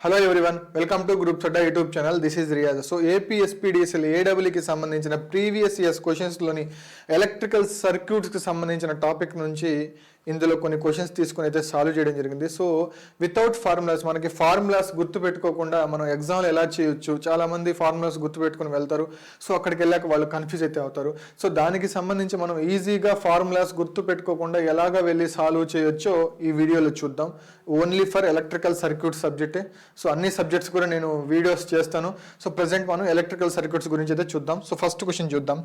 Hello everyone welcome to group Chadda YouTube channel this is Riyaz so APSPDCL ఏడబ్ల్యూకి సంబంధించిన previous years క్వశ్చన్స్లోని electrical సర్క్యూట్స్కి సంబంధించిన topic నుంచి ఇందులో కొన్ని క్వశ్చన్స్ తీసుకొని అయితే సాల్వ్ చేయడం జరిగింది. సో వితౌట్ ఫార్ములాస్ మనకి ఫార్ములాస్ గుర్తు పెట్టుకోకుండా మనం ఎగ్జామ్లో ఎలా చేయొచ్చు? చాలా మంది ఫార్ములాస్ గుర్తు పెట్టుకుని వెళ్తారు. సో అక్కడికి వెళ్ళాక వాళ్ళు కన్ఫ్యూజ్ అయితే అవుతారు. సో దానికి సంబంధించి మనం ఈజీగా ఫార్ములాస్ గుర్తు పెట్టుకోకుండా ఎలాగా వెళ్ళి సాల్వ్ చేయొచ్చో ఈ వీడియోలో చూద్దాం. ఓన్లీ ఫర్ ఎలక్ట్రికల్ సర్క్యూట్ సబ్జెక్టే సో అన్ని సబ్జెక్ట్స్ కూడా నేను వీడియోస్ చేస్తాను. సో ప్రజెంట్ మనం ఎలక్ట్రికల్ సర్క్యూట్స్ గురించి అయితే చూద్దాం. సో ఫస్ట్ క్వశ్చన్ చూద్దాం.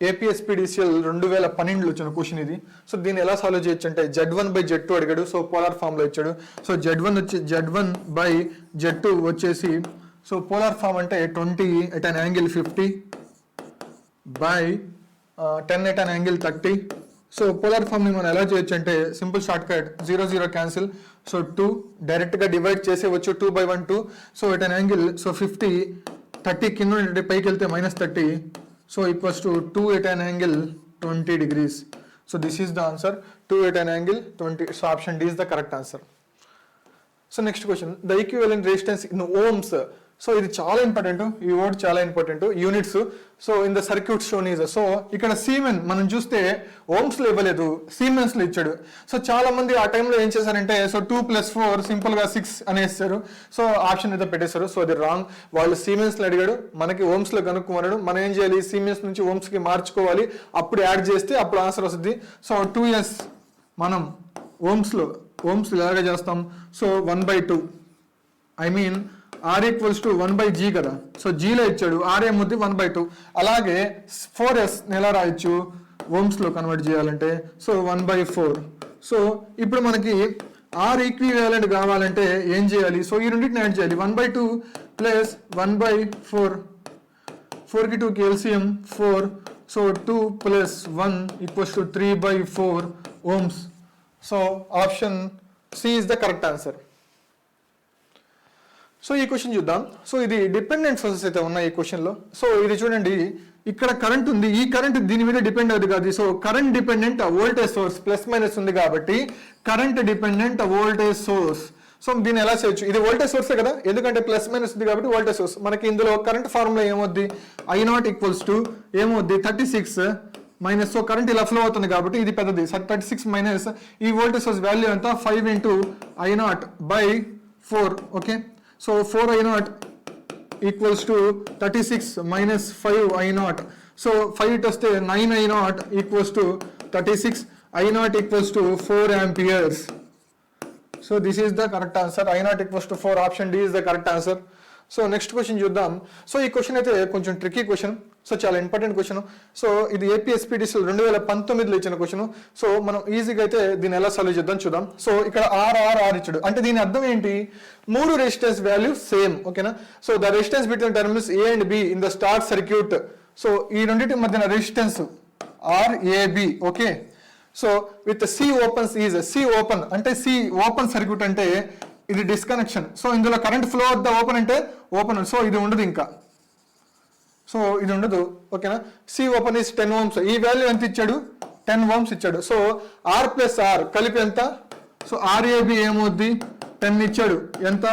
ఏపీఎస్పీడీసీఎల్ రెండు వేల పన్నెండులో వచ్చిన క్వశ్చన్ ఇది. సో దీన్ని ఎలా సాల్వ్ చేయొచ్చు అంటే Z one by Z two అడిగాడు. సో పోలార్ ఫామ్లో ఇచ్చాడు. సో జెడ్ వన్ వచ్చి Z one by Z two వచ్చేసి సో పోలార్ ఫామ్ అంటే twenty at an angle fifty by ten at an angle thirty so polar ఫామ్ని మనం ఎలా చేయొచ్చు అంటే simple short cut zero zero cancel so two డైరెక్ట్గా divide చేసేవచ్చు two by one two so at an angle so fifty thirty కింద పైకి వెళ్తే minus thirty so it was to 2 at an angle 20 degrees. So this is the answer. 2 at an angle 20 so option d is the correct answer. So next question. The equivalent resistance in ohms so ఇది చాలా important ఈ word చాలా important units so in the circuit shown is so ఇక్కడ siemens మనం చూస్తే ఓమ్స్లో ఇవ్వలేదు సీమెన్స్లో ఇచ్చాడు. So చాలా మంది ఆ టైంలో ఏం చేశారంటే సో టూ ప్లస్ ఫోర్ సింపుల్గా సిక్స్ అనేస్తారు. సో ఆప్షన్ అయితే పెట్టేశారు. సో అది రాంగ్ వాళ్ళు సీమెన్స్లో అడిగాడు మనకి ఓమ్స్లో కనుక్కోమన్నాడు మనం ఏం చేయాలి? సీమెన్స్ నుంచి ఓమ్స్కి మార్చుకోవాలి. అప్పుడు యాడ్ చేస్తే అప్పుడు ఆన్సర్ వస్తుంది. సో టూ ఇయర్స్ మనం ఓమ్స్లో ఓమ్స్ ఎలాగ చేస్తాం? So one by two I mean R equals to one by G కదా. సో జీలో ఇచ్చాడు. ఆర్ ఏముంది వన్ బై టూ అలాగే ఫోర్ ఎస్ ఎలా రాయొచ్చు. ఓమ్స్లో కన్వర్ట్ చేయాలంటే. So one by four so ఇప్పుడు మనకి ఆర్ ఈక్వివాలెంట్ కావాలంటే ఏం చేయాలి? సో ఈ రెండింటిని యాడ్ చేయాలి. One by two plus one by four ఫోర్కి టూకి LCM four so two plus one equals to three by four ohms so option C is the correct answer so ఈ question చూద్దాం. సో ఇది dependent sources అయితే ఉన్నాయి ఈ క్వశ్చన్లో so ఇది చూడండి. ఇక్కడ కరెంట్ ఉంది. ఈ కరెంట్ దీని మీద డిపెండ్ అవుతుంది కాదు. So current dependent voltage source plus minus ఉంది కాబట్టి current dependent voltage source so దీన్ని ఎలా చేయొచ్చు? ఇది వోల్టేజ్ సోర్సే కదా? ఎందుకంటే ప్లస్ మైనస్ ఉంది కాబట్టి వోల్టేజ్ సోర్స్ మనకి ఇందులో కరెంట్ ఫార్ములా ఏమొద్ది ఐ నాట్ ఈక్వల్స్ టు ఏమవుద్ది? Thirty six minus so current ఇలా ఫ్లో అవుతుంది కాబట్టి ఇది పెద్దది. థర్టీ సిక్స్ మైనస్ ఈ వోల్టేజ్ సోర్స్ వాల్యూ ఎంత? Five into I naught by four okay so four I naught equals to thirty six minus five I naught so five it వస్తే nine I naught equals to thirty six I naught equals to four amperes so this is the correct answer I naught equals to four option D is the correct answer so next question చూద్దాం so ఈ question అయితే కొంచెం tricky question so చాలా important question so ఇది APSPDC రెండు వేల పంతొమ్మిదిలో ఇచ్చిన క్వశ్చన్ సో మనం ఈజీగా అయితే దీన్ని ఎలా సాల్వ్ చేద్దాం చూద్దాం. సో ఇక్కడ ఆర్ ఆర్ ఆర్ ఇచ్చాడు. అంటే దీని అర్థం ఏంటి? మూడు రెసిస్టెన్స్ వాల్యూ సేమ్ ఓకేనా so the resistance between terminals A and B in the star circuit so ఈ రెండింటి మధ్యన resistance R AB okay so with C opens is C open అంటే సి ఓపెన్ సర్క్యూట్ అంటే ఇది డిస్కనెక్షన్ సో ఇందులో current flow of the open అంటే open so ఇది ఉండదు ఇంకా. సో ఇది ఉండదు ఓకేనా? C open is ten ohms ఈ వాల్యూ ఎంత ఇచ్చాడు? టెన్ ఓమ్స్ ఇచ్చాడు. సో ఆర్ ప్లస్ ఆర్ కలిపి ఎంత? సో ఆర్ఏబి ఏమవుద్ది? టెన్ ఇచ్చాడు. ఎంత?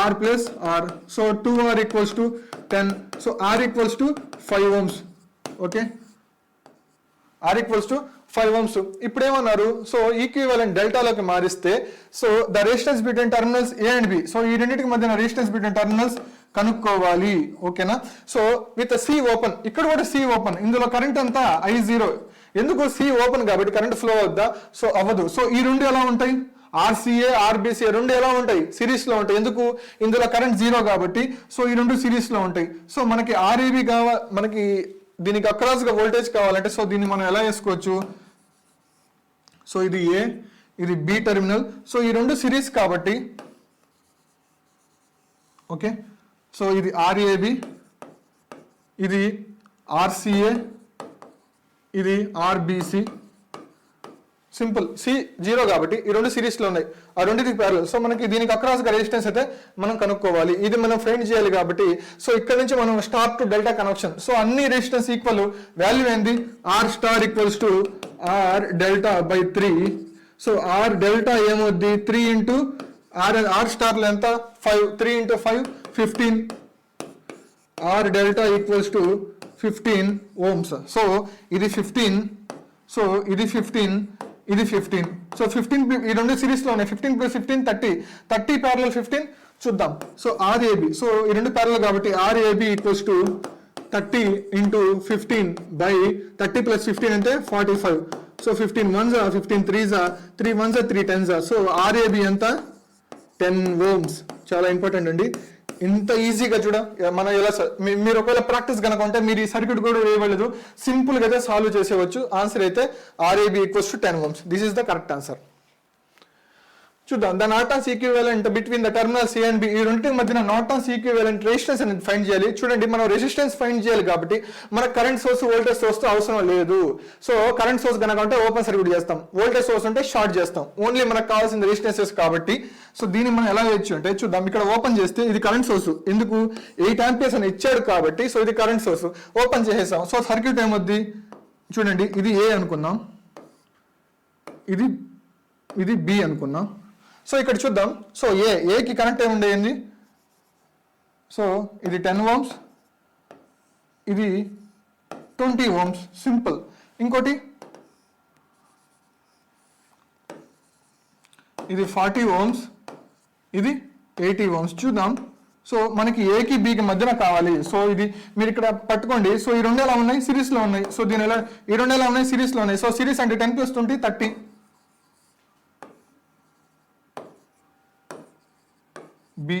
R plus R so two R equals to ten so R equals to five ohms okay R equals to five ohms ఇప్పుడు ఏమన్నారు? సో ఈక్వివలెంట్ డెల్టాలోకి మారిస్తే so the resistance between terminals A and B so ఈ రెండింటికి మధ్యన resistance between terminals కనుక్కోవాలి. ఓకేనా? So with C open ఇక్కడ కూడా సి ఓపెన్ ఇందులో కరెంట్ అంతా ఐ జీరో ఎందుకు సి ఓపెన్ కాబట్టి కరెంట్ ఫ్లో అవుద్దా? సో అవ్వదు. సో ఈ రెండు ఎలా ఉంటాయి? ఆర్సీఏ ఆర్బీసీఏ రెండు ఎలా ఉంటాయి? సిరీస్లో ఉంటాయి. ఎందుకు? ఇందులో కరెంట్ జీరో కాబట్టి. సో ఈ రెండు సిరీస్లో ఉంటాయి. సో మనకి ఆర్ఏబి కావా మనకి దీనికి అక్రాస్గా వోల్టేజ్ కావాలంటే సో దీన్ని మనం ఎలా వేసుకోవచ్చు? సో ఇది ఏ ఇది బి టెర్మినల్ సో ఈ రెండు సిరీస్ కాబట్టి ఓకే? సో ఇది ఆర్ఏబి ఇది ఆర్సిఏ ఇది ఆర్బిసి సింపుల్ సి జీరో కాబట్టి ఈ రెండు సిరీస్లో ఉన్నాయి. ఆ రెండింటికి ప్యారల్ సో మనకి దీనికి అక్రాస్గా రెసిస్టెన్స్ అయితే మనం కనుక్కోవాలి. ఇది మనం ఫైండ్ చేయాలి కాబట్టి సో ఇక్కడ నుంచి మనం star to delta connection so అన్ని రెసిస్టెన్స్ ఈక్వల్ వాల్యూ ఏంది? R star equals to R delta by three so R delta ఏమవుద్ది? త్రీ ఇంటూ ఆర్ ఆర్ స్టార్లో ఎంత five three into five fifteen R delta equals to fifteen ohms so ఇది fifteen so ఇది fifteen ఇది fifteen so fifteen ఈ రెండు సిరీస్లో ఉన్నాయి fifteen plus fifteen thirty thirty parallel fifteen చూద్దాం సో ఆర్ఏబి సో ఈ రెండు ప్యారల్ కాబట్టి R A B equals to thirty into fifteen by thirty plus fifteen అంటే forty five so fifteen ones fifteen త్రీజా three once three టెన్సా so RAB ఎంత ten ohms చాలా important అండి. ఇంత ఈజీగా చూడ. మనం ఎలా మీ- మీరు ఒకవేళ ప్రాక్టీస్ కనుక ఉంటే మీరు ఈ సర్క్యూట్ కూడా వేయవలేదు సింపుల్గా అయితే సాల్వ్ చేసేవచ్చు. ఆన్సర్ అయితే RAB equals to ten ohms this is the correct answer చూద్దాం. The Norton's equivalent between the terminal C and B ఈ రెండింటి మధ్యన నాటాన్స్ ఈక్వివలెంట్ రెసిస్టెన్స్ అనేది ఫైండ్ చేయాలి. చూడండి మనం రెసిస్టెన్స్ ఫైండ్ చేయాలి కాబట్టి మన కరెంట్ సోర్స్ వోల్టేజ్ సోర్స్ అవసరం లేదు. సో కరెంట్ సోర్స్ కనుక ఉంటే ఓపెన్ సర్క్యూట్ చేస్తాం. వోల్టేజ్ సోర్స్ ఉంటే షార్ట్ చేస్తాం. ఓన్లీ మనకు కావాల్సిన రెసిస్టెన్సెస్ కాబట్టి. సో దీన్ని మనం ఎలా చేయొచ్చు అంటే చూద్దాం. ఇక్కడ ఓపెన్ చేస్తే ఇది కరెంట్ సోర్స్ ఎందుకు? ఎయిట్ ఆంపియర్స్ అని ఇచ్చాడు కాబట్టి. సో ఇది కరెంట్ సోర్స్ ఓపెన్ చేసేసాం. సో సర్క్యూట్ ఏమొద్ది? చూడండి ఇది ఏ అనుకుందాం. ఇది ఇది బి అనుకున్నాం సో ఇక్కడ చూద్దాం. సో ఏ ఏకి కనెక్ట్ అయి ఉండేది సో ఇది టెన్ ఓమ్స్ ఇది ట్వంటీ ఓమ్స్ సింపుల్ ఇంకోటి? ఇది ఫార్టీ ఓమ్స్ ఇది ఎయిటీ ఓమ్స్ చూద్దాం. సో మనకి ఏకి బికి మధ్యన కావాలి. సో ఇది మీరు ఇక్కడ పట్టుకోండి. సో ఈ రెండు ఎలా ఉన్నాయి? సిరీస్లో ఉన్నాయి. సో దీని ఎలా ఈ రెండు ఎలా ఉన్నాయి? సిరీస్లో ఉన్నాయి. సో సిరీస్ అంటే ten plus twenty thirty B.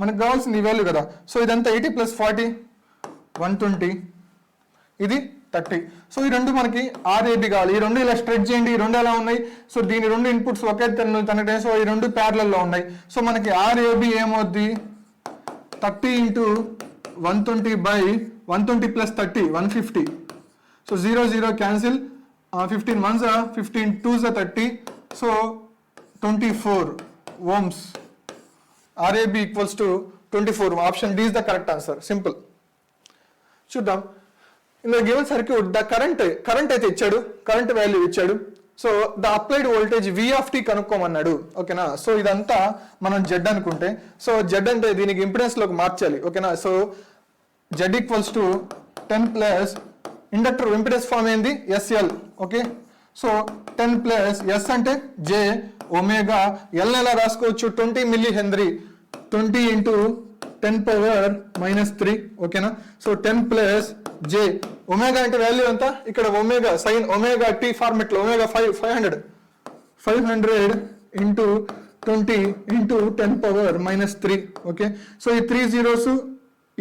మనకు కావాల్సింది ఈ వాల్యూ కదా. సో ఇదంతా eighty plus forty one twenty ఇది థర్టీ సో ఈ రెండు మనకి ఆర్ఏబి కావాలి. ఈ రెండు ఇలా స్ట్రెచ్ చేయండి. ఈ రెండు ఎలా ఉన్నాయి? సో దీని రెండు ఇన్పుట్స్ ఒకే తన తనటే సో ఈ రెండు ప్యారలలో ఉన్నాయి. సో మనకి ఆర్ఏబి ఏమవుద్ది? Thirty into one twenty by one twenty plus thirty one fifty so zero zero cancel fifteen ones fifteen twos thirty so twenty four ohms RAB equals to twenty four option D is the correct answer simple చూద్దాం. In the given circuit the current current అయితే ఇచ్చాడు. Current value ఇచ్చాడు. So the applied voltage V of T కనుక్కోమన్నాడు. ఓకేనా so ఇదంతా మనం Z అనుకుంటే. So Z అంటే దీనికి ఇంపిడెన్స్లోకి మార్చాలి. ఓకేనా so Z equals to ten plus inductor impedance form ఏంది? SL okay so ten plus S అంటే జే ఒమేగా ఎల్ ఎలా రాసుకోవచ్చు? Twenty milli henry. Twenty into ten power minus three ఓకేనా? So ten plus J. Omega అంటే value ఎంత? ఇక్కడ omega sine omega tea ఫార్మెట్లో omega five five hundred. Five hundred into twenty into ten power minus three okay? So ఈ three zeros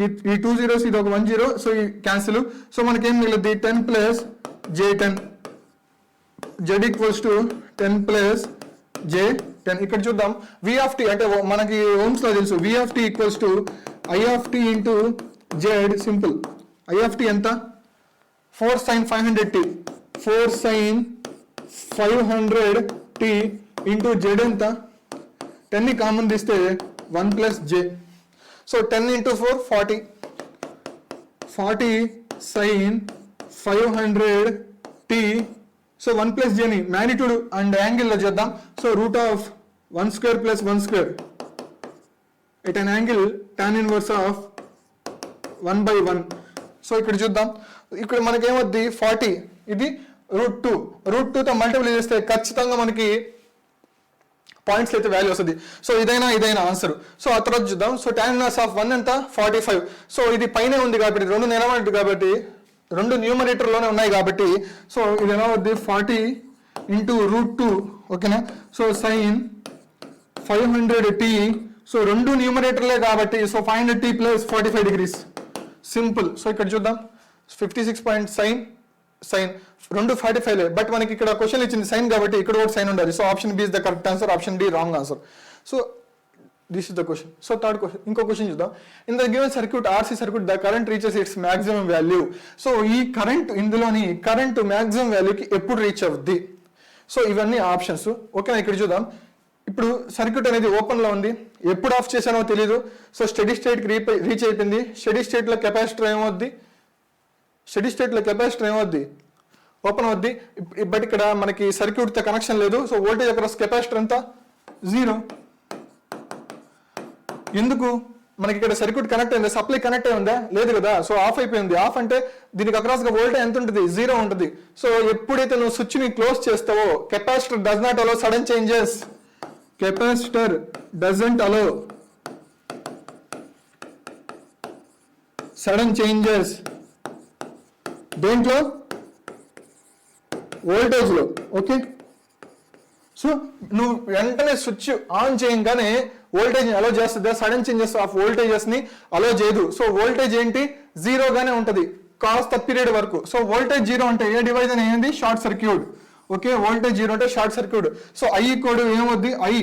ఈ two zeros ఇది ఒక one zero so ఈ cancel. So మనకేం మిగిలింది ten plus J ten. Z equals to ten plus J ten ఇక్కడ చూద్దాం. V of T అంటే మనకి ఓమ్స్లో తెలుసు. V of T equals to I of T into Z simple I of T ఎంత? Four sine five hundred T four sine five hundred T into Z ఎంత? టెన్ని common తీస్తే one plus J so ten into four forty forty sine five hundred T so one plus జేని magnitude and యాంగిల్లో చేద్దాం. So root of one square plus one square at an angle tan inverse of one by one so ఇక్కడ చూద్దాం. ఇక్కడ మనకేమొద్ది? Forty ఇది root two root టూతో multiple చేస్తే ఖచ్చితంగా మనకి పాయింట్స్ అయితే వాల్యూ వస్తుంది. సో ఇదైనా ఇదైనా ఆన్సర్ సో ఆ తర్వాత చూద్దాం. So tan inverse of one ఎంత? ఫార్టీ ఫైవ్ సో ఇది పైనే ఉంది కాబట్టి రెండు నిలబడి కాబట్టి రెండు న్యూమరేటర్లోనే ఉన్నాయి కాబట్టి సో ఇది ఎలా అవుద్ది? ఫార్టీ ఇంటూ రూట్ టూ ఓకేనా? So sine five hundred t so రెండు న్యూమరేటర్లే కాబట్టి so five hundred t plus forty five degrees. Simple. So ఇక్కడ చూద్దాం. Fifty six point sine sine. రెండు ఫార్టీ ఫైవ్ బట్ మనకి ఇక్కడ క్వశ్చన్ ఇచ్చింది సైన్ కాబట్టి ఇక్కడ కూడా సైన్ ఉండాలి. So option B is the correct answer option D wrong answer so this is the question so third question ఇంకో క్వశ్చన్ చూద్దాం. In the given circuit RC circuit the current reaches its maximum value so ఈ current ఇందులోని current maximum వాల్యూకి ఎప్పుడు reach అవుద్ది? So ఇవన్నీ options ఓకేనా ఇక్కడ చూద్దాం. ఇప్పుడు సర్క్యూట్ అనేది ఓపెన్లో ఉంది. ఎప్పుడు ఆఫ్ చేశానో తెలియదు సో స్టడీ స్టేట్ రీచ్ అయిపోయింది. స్టడీ స్టేట్లో కెపాసిటర్ ఏమవుద్ది? స్టడీ స్టేట్లో కెపాసిటర్ ఏమవుద్ది? ఓపెన్ అవుద్ది. బట్ ఇక్కడ మనకి సర్క్యూట్తో కనెక్షన్ లేదు. సో వోల్టేజ్ అక్రాస్ కెపాసిటర్ ఎంత? జీరో ఎందుకు? మనకి ఇక్కడ సర్క్యూట్ కనెక్ట్ అయింది? సప్లై కనెక్ట్ అయి ఉందా? లేదు కదా. సో ఆఫ్ అయిపోయింది. ఆఫ్ అంటే దీనికి అక్రాస్గా వోల్టేజ్ ఎంత ఉంటుంది? జీరో ఉంటుంది. సో ఎప్పుడైతే నువ్వు స్విచ్ని క్లోజ్ చేస్తావో capacitor does not allow sudden changes capacitor doesn't allow sudden changes దేంట్లో? వోల్టేజ్లో. ఓకే సో నువ్వు వెంటనే స్విచ్ ఆన్ చేయగానే వోల్టేజ్ అలో చేస్తుందా. సడన్ చేంజెస్ ఆఫ్ వోల్టేజెస్ని అలో చేయదు. సో వోల్టేజ్ ఏంటి? జీరోగానే ఉంటది. కాస్త పీరియడ్ వరకు. సో వోల్టేజ్ జీరో అంటే ఏ డివైజ్ అని ఏంది? Short circuit okay voltage zero అంటే షార్ట్ సర్క్యూట్ సో ఐ కోడ్ ఏమవుద్ది I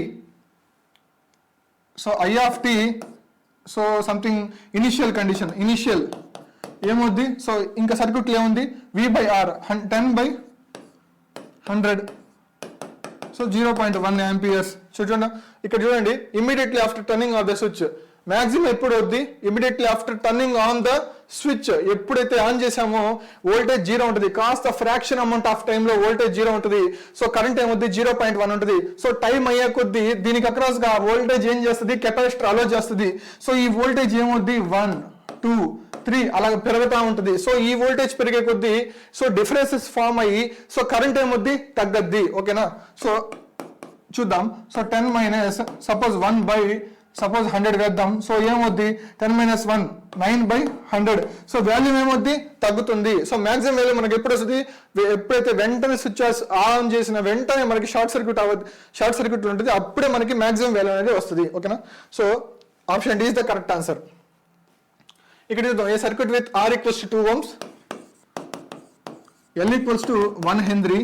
so I of t so something initial condition initial ఏమవుద్ది సో ఇంకా సర్క్యూట్లో ఏముంది? V by R ten by hundred so zero point one amperes. చూడండి ఇక్కడ చూడండి immediately after turning off the switch maximum ఎప్పుడు వద్ది? Immediately after turning on the switch ఎప్పుడైతే on చేసామో వోల్టేజ్ జీరో ఉంటుంది. కాస్త ఫ్రాక్షన్ అమౌంట్ ఆఫ్ టైంలో వోల్టేజ్ జీరో ఉంటుంది. సో కరెంట్ ఏమొద్ది జీరో పాయింట్ వన్ ఉంటుంది. సో టైం అయ్యే కొద్దీ దీనికి అక్రాస్గా వోల్టేజ్ ఏం చేస్తుంది? కెపాసిటర్ అలో చేస్తుంది. సో ఈ వోల్టేజ్ ఏమొద్ది వన్ టూ త్రీ అలా పెరుగుతూ ఉంటుంది. సో ఈ వోల్టేజ్ పెరిగే కొద్దీ సో డిఫరెన్సెస్ ఫామ్ అయ్యి సో కరెంట్ ఏమొద్ది? తగ్గద్ది. ఓకేనా సో చూద్దాం. So ten minus suppose one by suppose hundred వేద్దాం. సో ఏమవుద్ది ten minus one nine by hundred so value ఏమొద్ది? తగ్గుతుంది. సో మాక్సిమం వాల్యూ మనకి ఎప్పుడు వస్తుంది? ఎప్పుడైతే వెంటనే స్విచ్ ఆన్ చేసిన వెంటనే మనకి షార్ట్ సర్క్యూట్ అవ్వదు షార్ట్ సర్క్యూట్ ఉంటుంది. అప్పుడే మనకి మాక్సిమం వాల్యూ అనేది వస్తుంది. ఓకేనా so option D is the correct answer ఇక్కడ చూద్దాం a circuit with R equals to two ohms L equals to one henry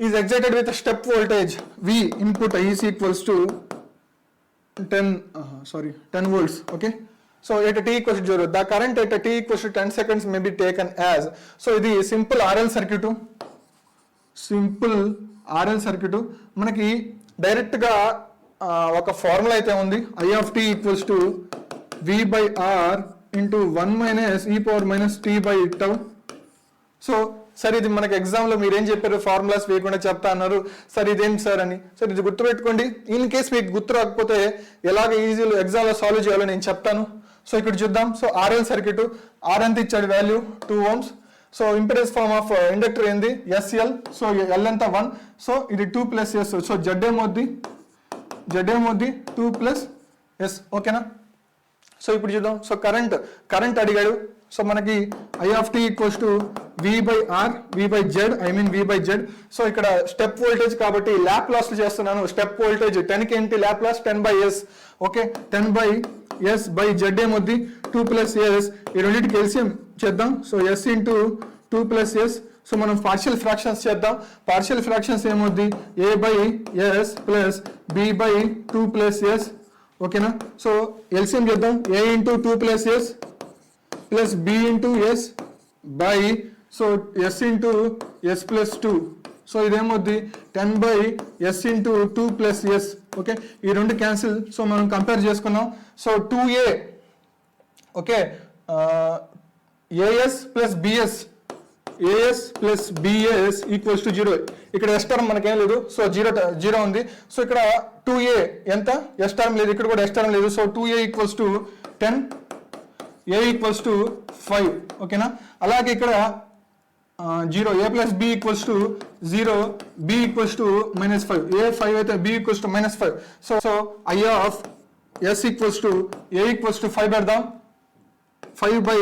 is excited with step voltage V input is equals to ten sorry ten volts okay so at t equals zero the current at t equals to ten seconds may be taken as so ఇది simple RL circuit simple RL circuit మనకి డైరెక్ట్గా ఒక formula అయితే ఉంది. I of t equals to V by R into one minus e power minus t by tau so sir ఇది మనకి ఎగ్జామ్లో మీరు ఏం చెప్పారు? ఫార్ములాస్ వేయకుండా చెప్తా అన్నారు. సార్ ఇదేంటి సార్ అని. సార్ ఇది గుర్తుపెట్టుకోండి. ఇన్ కేస్ మీకు గుర్తు రాకపోతే ఎలాగ ఈజీలో ఎగ్జామ్లో సాల్వ్ చేయాలో నేను చెప్తాను. సో ఇక్కడ చూద్దాం. సో ఆర్ఎల్ సర్క్యూట్ ఆర్ ఎంత ఇచ్చాడు value two ohms so impedance form of inductor ఏంది? ఎస్ఎల్ సో ఎల్ ఎంత? వన్ సో ఇది two plus S so Z ఏమొద్ది Z ఏమొద్ది టూ ప్లస్ ఎస్ ఓకేనా సో ఇప్పుడు చూద్దాం. సో కరెంట్ కరెంట్ అడిగాడు. సో మనకి I of t equals to V by R V by Z I mean V by Z so ఇక్కడ step voltage కాబట్టి Laplace చేస్తున్నాను. Step voltage టెన్కి ఏంటి? Lap loss ten by S okay ten by S by Z ఏమొద్ది? Two plus S ఈ రెండింటికి LCM చేద్దాం. So S into two plus S so మనం partial fractions చేద్దాం. Partial fractions ఏమొద్ది? A by S plus B by two plus S ఓకేనా? So LCM చేద్దాం. A into two plus S plus B into S by so S into S plus two so ఇదేమొద్ది ten by S into two plus S okay? ఈ రెండు cancel so మనం compare చేసుకున్నాం. So two A okay? AS plus BS AS plus BS equals to zero ఇక్కడ S term మనకేం లేదు. So zero zero ఉంది. So ఇక్కడ two A ఎంత? ఎస్ టర్మ్ లేదు. ఇక్కడ కూడా ఎస్ టర్మ్ లేదు. So two A equals to ten A equals to five ఓకేనా అలాగే ఇక్కడ zero A plus B equals to zero B equals to minus five A five అయితే B equals to minus five so so I of S equals to A equals to five పెడదాం. Five by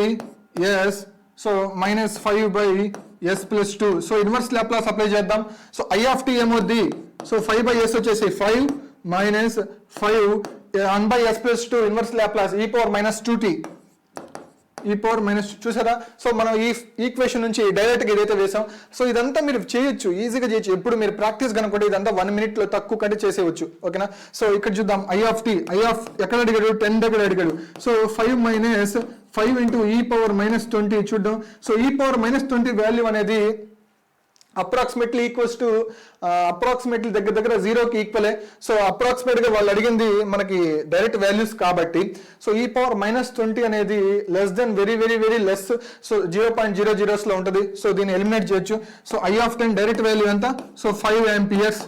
S so minus five by S plus two so inverse Laplace apply చేద్దాం. So I of t ఏమొద్ది so five by S వచ్చేసి five minus five one by S plus two inverse Laplace e power minus two t e power minus చూసారా? So మనం ఈ equation నుంచి డైరెక్ట్గా ఏదైతే వేసాం సో ఇదంతా మీరు చేయొచ్చు ఈజీగా చేయొచ్చు. ఎప్పుడు మీరు ప్రాక్టీస్ కనుకుంటే ఇదంతా వన్ మినిట్లో తక్కువ కంటే చేసేయచ్చు ఓకేనా సో ఇక్కడ చూద్దాం I of t I of ఎక్కడ అడిగాడు? టెన్ దగ్గర అడిగాడు? So five minus five into e power minus twenty చూద్దాం. So e power minus twenty value అనేది అప్రాక్సిమేట్లీ ఈక్వల్స్ టు అప్రాక్సిమేట్లీ దగ్గర దగ్గర జీరోకి ఈక్వలే సో అప్రాక్సిమేట్గా వాళ్ళు అడిగింది మనకి డైరెక్ట్ వాల్యూస్ కాబట్టి so e power minus twenty అనేది less than very very very less so zero point zero జీరోస్లో ఉంటుంది. సో దీన్ని ఎలిమినేట్ చేయొచ్చు. So I of ten direct value ఎంత? So five amps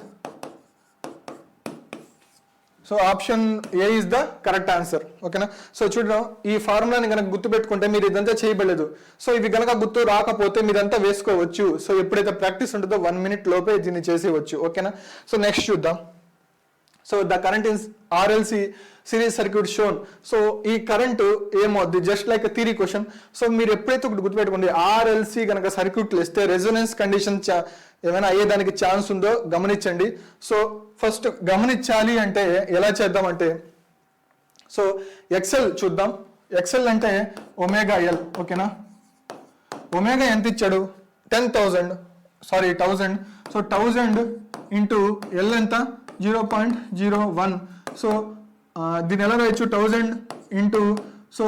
so option A is the correct answer ఓకేనా so చూడడం ఈ ఫార్ములాని కనుక గుర్తుపెట్టుకుంటే మీరు ఇదంతా చేయబడలేదు. సో ఇవి కనుక గుర్తు రాకపోతే మీరంతా వేసుకోవచ్చు. సో ఎప్పుడైతే ప్రాక్టీస్ ఉంటుందో వన్ మినిట్ లోపే దీన్ని చేసేవచ్చు ఓకేనా సో నెక్స్ట్ చూద్దాం. So the current in RLC series circuit shown so ఈ కరెంటు ఏమవుద్ది? Just like theory question so మీరు ఎప్పుడైతే ఒకటి గుర్తుపెట్టుకోండి ఆర్ఎల్సి కనుక సర్క్యూట్లు ఇస్తే రెజొనెన్స్ కండిషన్ ఏమైనా అయ్యేదానికి ఛాన్స్ ఉందో గమనించండి. సో ఫస్ట్ గమనించాలి అంటే ఎలా చేద్దామంటే సో ఎక్సెల్ చూద్దాం. ఎక్సెల్ అంటే ఒమేగా ఎల్ ఓకేనా ఒమేగా ఎంత ఇచ్చాడు? Ten thousand sorry thousand so thousand into L ఎంత? Zero point zero one so దీని ఎలా రాయొచ్చు? Thousand into so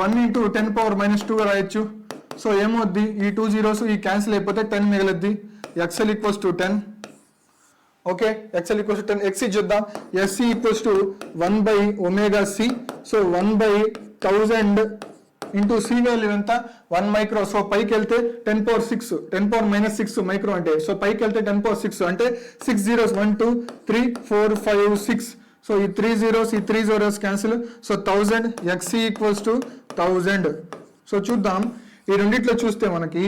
one into ten power minus టూగా రాయొచ్చు. సో ఏమవుద్ది? ఈ టూ జీరోస్ ఈ క్యాన్సిల్ అయిపోతే ten మిగలద్ది. XL equals to ten okay XL equals to ten XC చూద్దాం. XC equals to one by omega C so one by thousand into C value ఎంత? One micro so పైకి వెళ్తే ten power six ten power minus six micro అంటే. So పైకి వెళ్తే ten power six అంటే six zeros one two three four five six so ఈ three zeros ఈ three zeros cancel so thousand XC equals to thousand so చూద్దాం. ఈ రెండిట్లో చూస్తే మనకి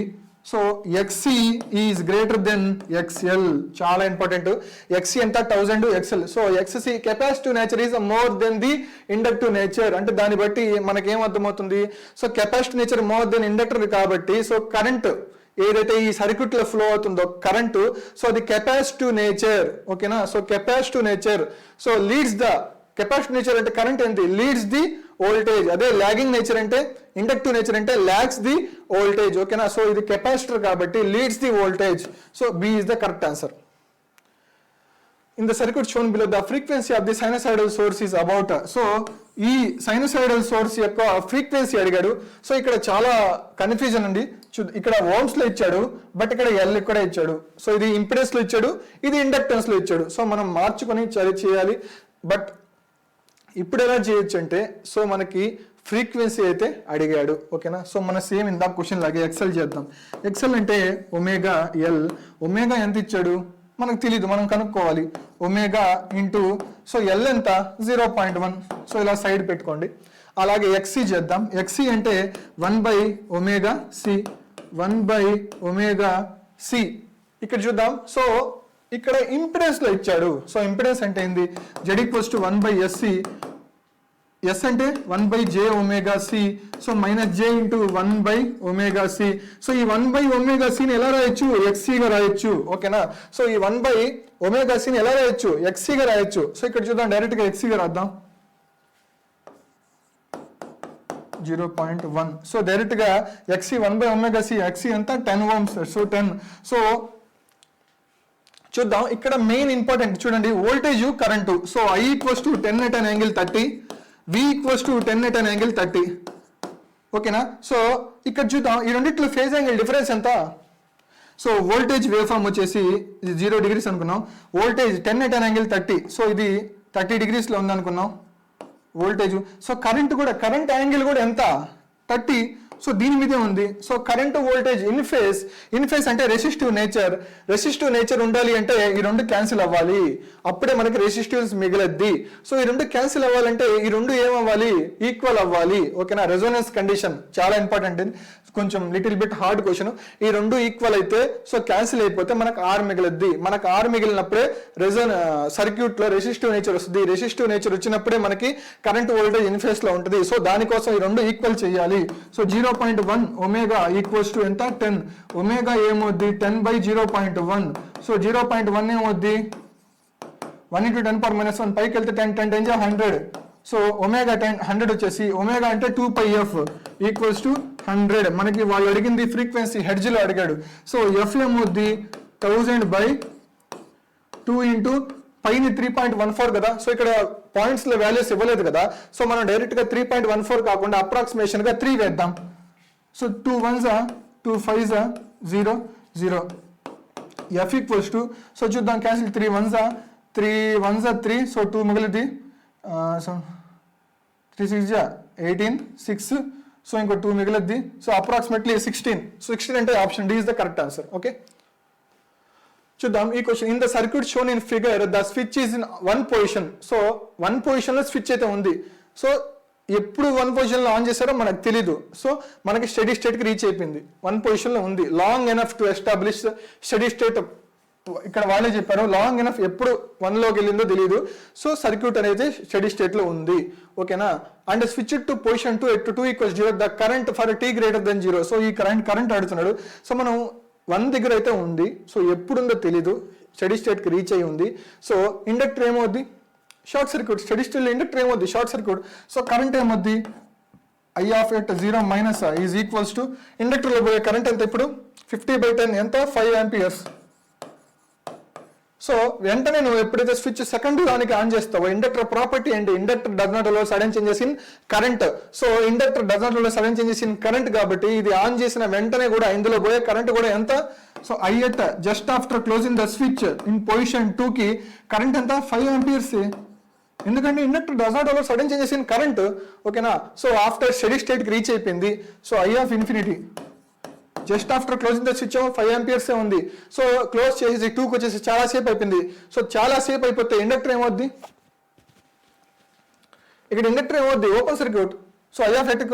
so XC is greater than XL చాలా ఇంపార్టెంట్ ఎక్సీ e ఎంత? Thousand XL so XC capacitive nature is more than the inductive nature అంటే దాన్ని బట్టి మనకి ఏం అర్థమవుతుంది? So capacitive nature more than inductor కాబట్టి సో కరెంట్ ఏదైతే ఈ సర్క్యూట్లో ఫ్లో అవుతుందో కరెంటు సో అది కెపాసిటివ్ నేచర్ ఓకేనా so capacitive nature so leads the capacitive nature అంటే కరెంట్ ఏంటి? లీడ్స్ ది వోల్టేజ్ అదే లాగింగ్ నేచర్ అంటే ఇండక్టివ్ నేచర్ అంటే లాగ్స్ ది వోల్టేజ్ ఓకేనా సో ఇది కెపాసిటర్ కాబట్టి leads the voltage so B is the correct answer in the circuit shown below the frequency of the sinusoidal source is about so uh, ఈ sinusoidal source యొక్క frequency అడిగాడు. So ఇక్కడ చాలా confusion అండి ఇక్కడ ఓమ్స్లో ఇచ్చాడు బట్ ఇక్కడ ఎల్ కూడా ఇచ్చాడు. సో ఇది ఇంపిడెన్స్లో ఇచ్చాడు ఇది ఇండక్టెన్స్లో ఇచ్చాడు. సో మనం మార్చుకొని చరి చేయాలి. బట్ ఇప్పుడు ఎలా చేయొచ్చు అంటే సో మనకి ఫ్రీక్వెన్సీ అయితే అడిగాడు. ఓకేనా సో మన సేమ్ ఇందాక క్వశ్చన్ లాగే ఎక్సెల్ చేద్దాం. ఎక్సెల్ అంటే ఒమేగా ఎల్ ఒమేగా ఎంత ఇచ్చాడు? మనకు తెలియదు మనం కనుక్కోవాలి. ఒమేగా ఇంటూ సో ఎల్ ఎంత? Zero point one. సో ఇలా సైడ్ పెట్టుకోండి. అలాగే ఎక్సీ చేద్దాం. ఎక్సీ అంటే one by omega C one by omega C ఇక్కడ చూద్దాం. సో ఇక్కడ ఇంపిడెన్స్లో ఇచ్చాడు. సో ఇంపిడెన్స్ అంటే ఏంది? Z equals to one by SC S అంటే one by j omega C so minus j into one by omega C so ఈ one by omega సిని ఎలా రాయొచ్చు? ఎక్సీగా రాయొచ్చు. ఓకేనా సో ఈ వన్ బై ఒమేగా సిని ఎలా రాయొచ్చు? ఎక్సీగా రాయొచ్చు. సో ఇక్కడ చూద్దాం డైరెక్ట్గా ఎక్సీగా రాద్దాం. Zero point one. సో డైరెక్ట్గా X C one by omega C XC ఎంత? Ten ohms so ten so చూద్దాం ఇక్కడ మెయిన్ ఇంపార్టెంట్ చూడండి voltage current so I equals to ten at an angle thirty V equals to ten at an angle thirty ఓకేనా so ఇక్కడ చూద్దాం. ఈ రెండిట్లో phase angle difference ఎంత? సో వోల్టేజ్ వేవ్ ఫామ్ వచ్చేసి ఇది జీరో డిగ్రీస్ అనుకున్నాం. Voltage ten at an angle thirty so ఇది థర్టీ డిగ్రీస్లో ఉంది అనుకున్నాం వోల్టేజ్ సో కరెంట్ కూడా కరెంట్ యాంగిల్ కూడా ఎంత? థర్టీ సో దీని మీదే ఉంది. So current voltage in phase in phase అంటే రెసిస్టివ్ నేచర్ రెసిస్టివ్ నేచర్ ఉండాలి అంటే ఈ రెండు క్యాన్సిల్ అవ్వాలి. అప్పుడే మనకి రెసిస్టివ్స్ మిగిలద్ది. సో ఈ రెండు క్యాన్సిల్ అవ్వాలంటే ఈ రెండు ఏమవ్వాలి? ఈక్వల్ అవ్వాలి. ఓకేనా రెజోనెన్స్ కండిషన్ చాలా ఇంపార్టెంట్ కొంచెం లిటిల్ బిట్ హార్డ్ క్వశ్చన్ ఈ రెండు ఈక్వల్ అయితే సో క్యాన్సిల్ అయిపోతే మనకు ఆర్ మిగిలిద్ది. మనకు ఆర్ మిగిలినప్పుడే రెజన్ సర్క్యూట్లో రెసిస్టివ్ నేచర్ వస్తుంది. రెసిస్టివ్ నేచర్ వచ్చినప్పుడే మనకి కరెంట్ వోల్టేజ్ ఇన్ఫేస్లో ఉంటుంది. సో దానికోసం ఈ రెండు ఈక్వల్ చేయాలి. So zero point one omega equals to ఎంత? టెన్ ఒమేగా ఏమవుద్ది? Ten by zero point one so zero point one ఏమవుద్ది? One into ten per minus one పైకి వెళ్తే ten ten ten hundred so omega ten hundred వచ్చేసి omega అంటే two pi F equals to hundred. మనకి వాళ్ళు అడిగింది frequency హెడ్జ్లో అడిగాడు. సో ఎఫ్ ఏమవుద్ది థౌజండ్ బై టూ ఇంటూ పైన త్రీ పాయింట్ వన్ ఫోర్ కదా? సో ఇక్కడ పాయింట్స్లో వాల్యూస్ ఇవ్వలేదు కదా? సో మనం డైరెక్ట్గా త్రీ పాయింట్ వన్ ఫోర్ కాకుండా అప్రాక్సిమేషన్గా త్రీ వేద్దాం. So two ones two fives zero zero. F equals to so చూద్దాం cancel. Three ones three ones three. So two మిగిలింది సో త్రీ సిక్స్ జా ఎయిటీన్ సిక్స్ సో ఇంకో two మిగిలిద్ది. So approximately sixteen sixteen అంటే option D is the correct answer okay చూద్దాం. ఈ question in the circuit shown in figure the switch is in one position so one పొజిషన్లో switch అయితే ఉంది. So ఎప్పుడు one పొజిషన్లో ఆన్ చేశారో మనకు తెలీదు. సో మనకి స్టడీ స్టేట్కి రీచ్ అయిపోయింది. వన్ పొజిషన్లో ఉంది. Long enough to establish steady state ఇక్కడ వాళ్ళే చెప్పారు లాంగ్ ఎనఫ్ ఎప్పుడు వన్లోకి వెళ్ళిందో తెలియదు సో సర్క్యూట్ అనేది స్టడీ స్టేట్లో ఉంది. ఓకేనా and switch to position two at two equal zero the current for T greater than zero so ఈ కరెంట్ కరెంట్ ఆడుతున్నాడు. సో మనం వన్ దగ్గర అయితే ఉంది. సో ఎప్పుడుందో తెలీదు. స్టడీ స్టేట్కి రీచ్ అయి ఉంది. సో ఇండక్టర్ ఏమవుద్ది? షార్ట్ సర్క్యూట్ స్టడీ స్టేట్లో ఇండక్టర్ ఏమవుద్ది? షార్ట్ సర్క్యూట్ సో కరెంట్ ఏమవుద్ది? I of at zero minus is equals to ఇండక్టర్లో పోయే కరెంట్ ఎంత ఇప్పుడు? ఫిఫ్టీ బై టెన్ ఎంత? ఫైవ్ ఆంపియర్స్ సో వెంటనే నువ్వు ఎప్పుడైతే స్విచ్ సెకండ్ దానికి ఆన్ చేస్తావో ఇండక్టర్ ప్రాపర్టీ అండి inductor does not allow sudden changes in current so inductor does not allow sudden changes in current కాబట్టి ఇది ఆన్ చేసిన వెంటనే కూడా ఇందులో పోయే కరెంట్ కూడా ఎంత? So I at just after closing the switch in position two కి కరెంట్ ఎంత? ఫైవ్ ఆంపియర్స్ ఎందుకంటే inductor does not allow sudden changes in current ఓకేనా సో ఆఫ్టర్ స్టడీ స్టేట్కి రీచ్ అయిపోయింది. So I of infinity just after closing the switch five amperes ఉంది. So close చేసేసి టూకి వచ్చేసి చాలా సేపు అయిపోయింది. సో చాలా సేపు అయిపోతే ఇండక్టర్ ఏమవుద్ది? ఇక్కడ ఇండక్టర్ ఏమవుద్ది? Open circuit. So I of at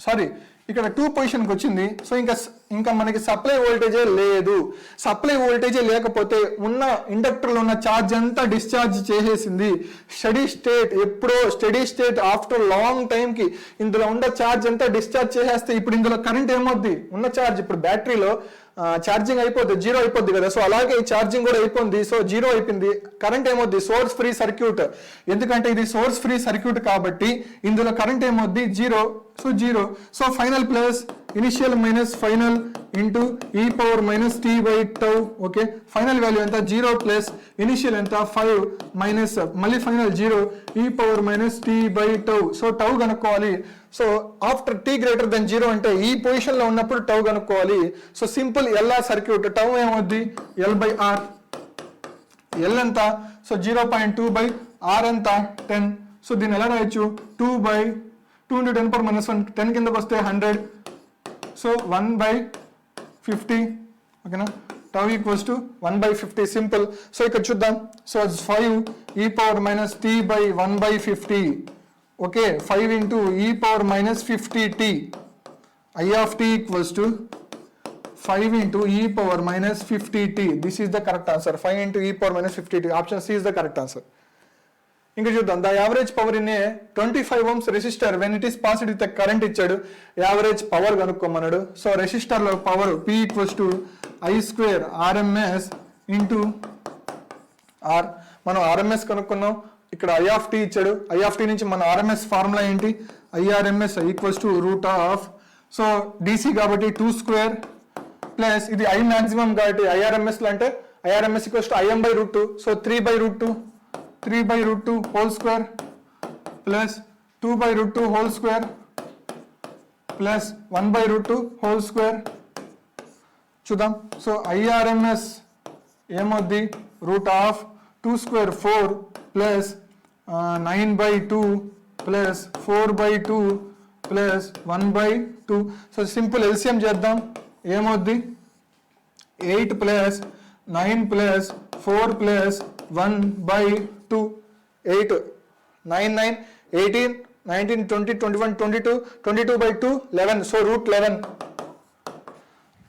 sorry. ఇక్కడ టూ పొజిషన్కి వచ్చింది. సో ఇంకా ఇంకా మనకి సప్లై వోల్టేజే లేదు. సప్లై వోల్టేజే లేకపోతే ఉన్న ఇండక్టర్లో ఉన్న ఛార్జ్ అంతా డిశ్చార్జ్ చేసేసింది. స్టడీ స్టేట్ ఎప్పుడో స్టడీ స్టేట్ ఆఫ్టర్ లాంగ్ టైంకి ఇందులో ఉన్న ఛార్జ్ అంతా డిశ్చార్జ్ చేసేస్తే ఇప్పుడు ఇందులో కరెంట్ ఏమవుద్ది? ఉన్న ఛార్జ్ ఇప్పుడు బ్యాటరీలో ఛార్జింగ్ అయిపోద్ది జీరో అయిపోద్ది కదా. సో అలాగే ఈ ఛార్జింగ్ కూడా అయిపోయింది. సో జీరో అయిపోయింది. కరెంట్ ఏమవుద్ది? సోర్స్ ఫ్రీ సర్క్యూట్ ఎందుకంటే ఇది సోర్స్ ఫ్రీ సర్క్యూట్ కాబట్టి ఇందులో కరెంట్ ఏమవుద్ది? Zero so zero. So final plus initial minus final into E power minus T by tau. Okay? Final value ఎంత? జీరో ప్లస్ ఇనిషియల్ ఎంత? Five minus మళ్ళీ final zero E power minus T by tau. So tau కనుక్కోవాలి. So after T greater than zero అంటే ఈ పొజిషన్లో ఉన్నప్పుడు tau కనుక్కోవాలి. So simple LR circuit. Tau ఏమవుద్ది? ఎల్ బై ఆర్ ఎల్ ఎంత? So zero point two by R ఎంత? Ten. So దీన్ని ఎలా రాయొచ్చు? Two by two into ten per minus one ten కిందకు వస్తే hundred so one by fifty ఓకేనా tau equals to one by fifty simple so ఇక్కడ చూద్దాం. So five E power minus T by one by fifty okay five into E power minus fifty T I of T equals to five into E power minus fifty T this is the correct answer five into E power minus fifty T option C is the correct answer ఇంకా చూద్దాం. The average power in a twenty five ohms resistor when it is passed with current ఇచ్చాడు. Average power కనుక్కోమన్నాడు. So రెసిస్టర్లో power P equals to I square RMS into R మనం RMS కనుక్కున్నాం. ఇక్కడ I of tea ఇచ్చాడు. I of tea నుంచి మన RMS formula ఏంటి? IRMS equals to root of so DC కాబట్టి టూ స్క్వేర్ ప్లస్ ఇది ఐ మాక్సిమం కాబట్టి ఐఆర్ఎంఎస్లో అంటే IRMS equals to IM by root two so three by root two three by root two whole square plus two by root two whole square plus one by root two whole square చూద్దాం. So IRMS ఏమవుద్ది root of two square four plus nine by two plus four by two plus one by two so simple LCM చేద్దాం. ఏమవుద్ది eight plus nine plus four plus one by two eight nine nine eighteen nineteen twenty twenty one twenty two twenty two by two eleven. So root eleven.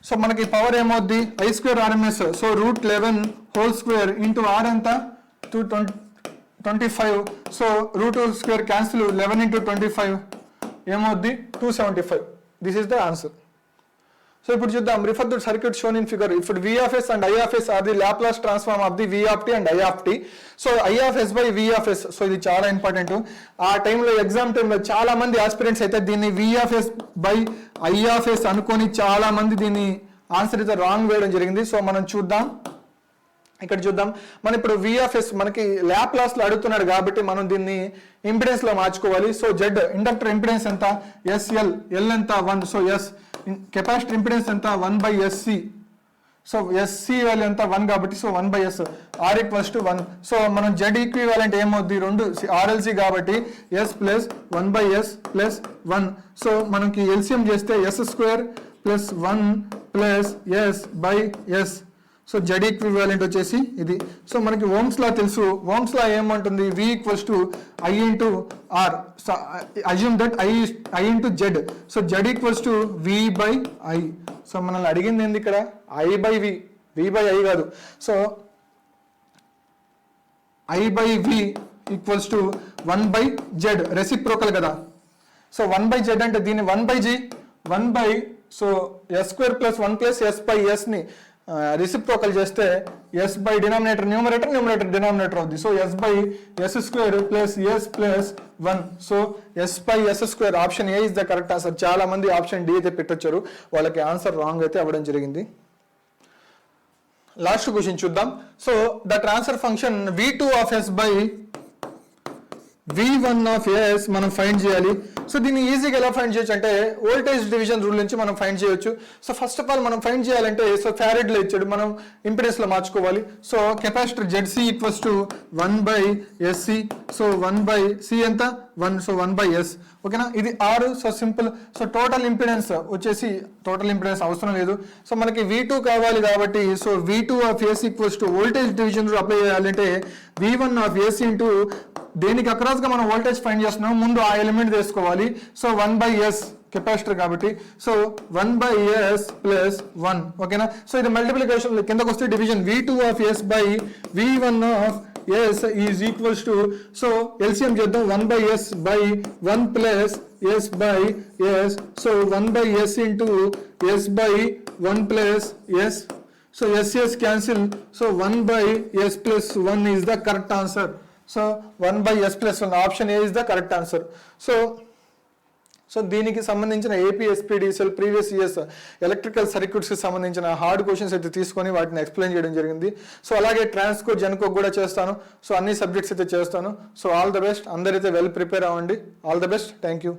So మనకి power ఏమవుద్ది? I square RMS. So root eleven whole square into R ఎంత? Two twenty twenty five so root square cancel eleven into twenty five ఏమవుద్ది? Two seventy five this is the answer. So ఇప్పుడు చూద్దాం. Refer the circuit shown in figure ఇప్పుడు V of S and I of S are the Laplace transform of the V of and I of T so I of S by V of S so ఇది చాలా important ఆ టైంలో exam టైంలో చాలా మంది aspirants అయితే దీన్ని V of S by I of S అనుకొని చాలా మంది దీన్ని ఆన్సర్ అయితే రాంగ్ వేయడం జరిగింది. సో మనం చూద్దాం. ఇక్కడ చూద్దాం. మనం ఇప్పుడు విఎఫ్ఎస్ మనకి ల్యాప్ లాస్లో అడుగుతున్నాడు కాబట్టి మనం దీన్ని ఇంపిడెన్స్లో మార్చుకోవాలి. సో జెడ్ ఇండక్టర్ ఇంపిడెన్స్ ఎంత? ఎస్ఎల్ ఎల్ ఎంత? One so S capacitor impedance ఎంత? One by SC so SC value ఎంత? వన్ కాబట్టి so one by S R equals to one so మనం జెడ్ ఈక్వివాలెంట్ ఏమవుద్ది? రెండు. ఆర్ఎల్సి కాబట్టి S plus one by S plus one so మనకి LCM చేస్తే S square plus one plus S by S so Z equivalent వచ్చేసి ఇది. So మనకి Ohm's లా తెలుసు. ఓమ్స్ లా ఏమంటుంది? V equals to I into R so assume that I I into Z so Z equals to V by I so మనల్ని అడిగింది ఏంది ఇక్కడ? I by V V by I కాదు. So I by V equals to one by Z reciprocal కదా. So one by Z అంటే దీన్ని one by Z one by so S square plus one plus S by ఎస్ని reciprocal చేస్తే S by denominator numerator numerator denominator అవుద్ది. So S by S square plus S plus one so S by S square option A is the correct answer చాలా మంది option D అయితే పెట్టొచ్చారు. వాళ్ళకి answer wrong అయితే అవ్వడం జరిగింది. Last question చూద్దాం. So the transfer function V two of S by V one of S మనం find చేయాలి. సో దీన్ని ఈజీగా ఎలా ఫైండ్ చేయొచ్చు అంటే వోల్టేజ్ డివిజన్ రూల్ నుంచి మనం ఫైండ్ చేయొచ్చు. సో ఫస్ట్ ఆఫ్ ఆల్ మనం ఫైండ్ చేయాలంటే సో ఫ్యారెడ్లో ఇచ్చాడు. మనం ఇంపిడెన్స్లో మార్చుకోవాలి. So capacitor ZC equals to one by SC so one by C ఎంత? One so one by S ఓకేనా? ఇది ఆరు so simple. So total impedance వచ్చేసి టోటల్ ఇంపిడెన్స్ అవసరం లేదు. సో మనకి వి టూ కావాలి కాబట్టి so V two of AC equals to voltage division apply చేయాలంటే V one of AC into దేనికి అక్రాస్గా మనం వోల్టేజ్ ఫైండ్ చేస్తున్నాం ముందు ఆ ఎలిమెంట్ తీసుకోవాలి so one by S capacitor కాబట్టి so one by S plus one ఓకేనా? సో ఇది మల్టిప్లికేషన్ కిందకు వస్తే division V two of S by V one of S is equals to so LCM చేద్దాం one by S by one plus S by S so one by S into S by one plus S so S S cancel so one by S plus one is the correct answer so one by S plus one option A is the correct answer so so దీనికి సంబంధించిన APSPDCL previous years electrical సర్క్యూట్స్కి సంబంధించిన hard questions అయితే తీసుకొని వాటిని explain చేయడం జరిగింది. So అలాగే ట్రాన్స్కో జెన్కో కూడా చేస్తాను. సో అన్ని సబ్జెక్ట్స్ అయితే చేస్తాను. సో ఆల్ ద బెస్ట్ అందరైతే వెల్ ప్రిపేర్ అవ్వండి. All the best thank you